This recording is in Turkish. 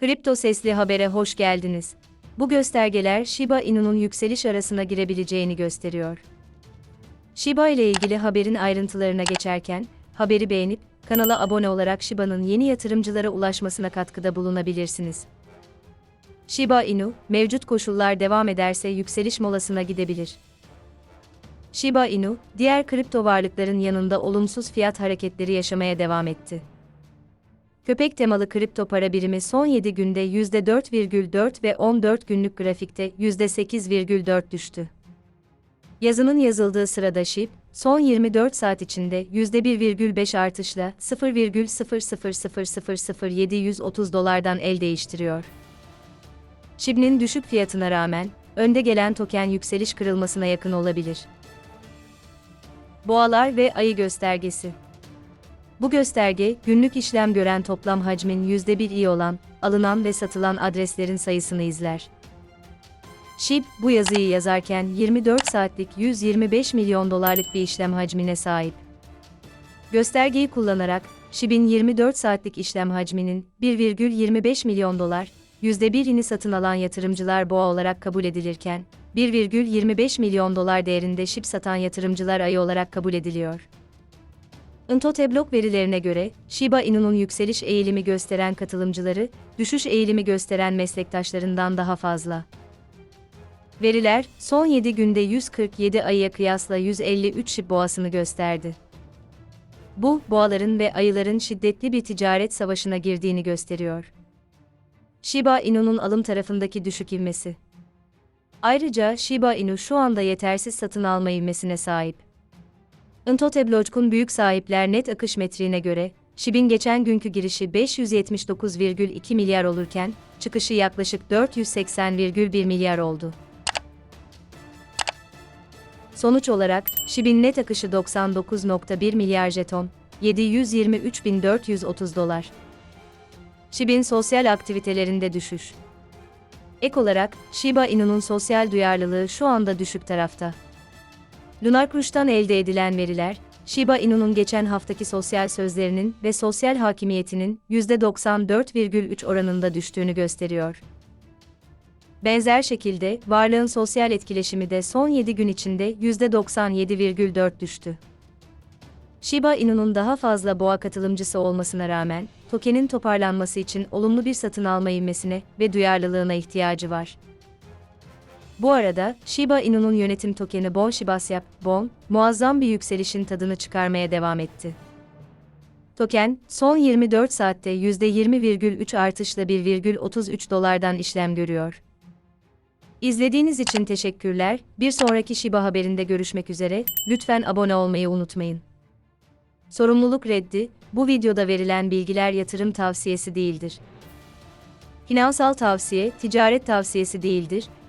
Kripto Sesli Haber'e hoş geldiniz. Bu göstergeler Shiba Inu'nun yükseliş arasına girebileceğini gösteriyor. Shiba ile ilgili haberin ayrıntılarına geçerken, haberi beğenip, kanala abone olarak Shiba'nın yeni yatırımcılara ulaşmasına katkıda bulunabilirsiniz. Shiba Inu, mevcut koşullar devam ederse yükseliş molasına gidebilir. Shiba Inu, diğer kripto varlıkların yanında olumsuz fiyat hareketleri yaşamaya devam etti. Köpek temalı kripto para birimi son 7 günde %4,4 ve 14 günlük grafikte %8,4 düştü. Yazının yazıldığı sırada SHIB, son 24 saat içinde %1,5 artışla 0,0000730 dolardan el değiştiriyor. SHIB'nin düşük fiyatına rağmen, önde gelen token yükseliş kırılmasına yakın olabilir. Boğalar ve ayı göstergesi bu gösterge, günlük işlem gören toplam hacmin %1 iyi olan, alınan ve satılan adreslerin sayısını izler. SHIB, bu yazıyı yazarken 24 saatlik 125 milyon dolarlık bir işlem hacmine sahip. Göstergeyi kullanarak, SHIB'in 24 saatlik işlem hacminin 1,25 milyon dolar, %1'ini satın alan yatırımcılar boğa olarak kabul edilirken, 1,25 milyon dolar değerinde SHIB satan yatırımcılar ayı olarak kabul ediliyor. Intoteblok verilerine göre, Shiba Inu'nun yükseliş eğilimi gösteren katılımcıları, düşüş eğilimi gösteren meslektaşlarından daha fazla. Veriler, son 7 günde 147 ayıya kıyasla 153 şib boğasını gösterdi. Bu, boğaların ve ayıların şiddetli bir ticaret savaşına girdiğini gösteriyor. Shiba Inu'nun alım tarafındaki düşük ivmesi. Ayrıca Shiba Inu şu anda yetersiz satın alma ivmesine sahip. Intoteblojk'un büyük sahipler net akış metriğine göre, SHIB'in geçen günkü girişi 579,2 milyar olurken, çıkışı yaklaşık 480,1 milyar oldu. Sonuç olarak, SHIB'in net akışı 99,1 milyar jeton, 723.430 dolar. SHIB'in sosyal aktivitelerinde düşüş. Ek olarak, Shiba Inu'nun sosyal duyarlılığı şu anda düşük tarafta. Lunar Crush'tan elde edilen veriler, Shiba Inu'nun geçen haftaki sosyal sözlerinin ve sosyal hakimiyetinin %94,3 oranında düştüğünü gösteriyor. Benzer şekilde, varlığın sosyal etkileşimi de son 7 gün içinde %97,4 düştü. Shiba Inu'nun daha fazla boğa katılımcısı olmasına rağmen, tokenin toparlanması için olumlu bir satın alma ivmesine ve duyarlılığına ihtiyacı var. Bu arada, Shiba Inu'nun yönetim tokeni Bon Shibasyap, Bon, muazzam bir yükselişin tadını çıkarmaya devam etti. Token, son 24 saatte %20,3 artışla 1,33 dolardan işlem görüyor. İzlediğiniz için teşekkürler. Bir sonraki Shiba haberinde görüşmek üzere. Lütfen abone olmayı unutmayın. Sorumluluk reddi, bu videoda verilen bilgiler yatırım tavsiyesi değildir. Finansal tavsiye, ticaret tavsiyesi değildir,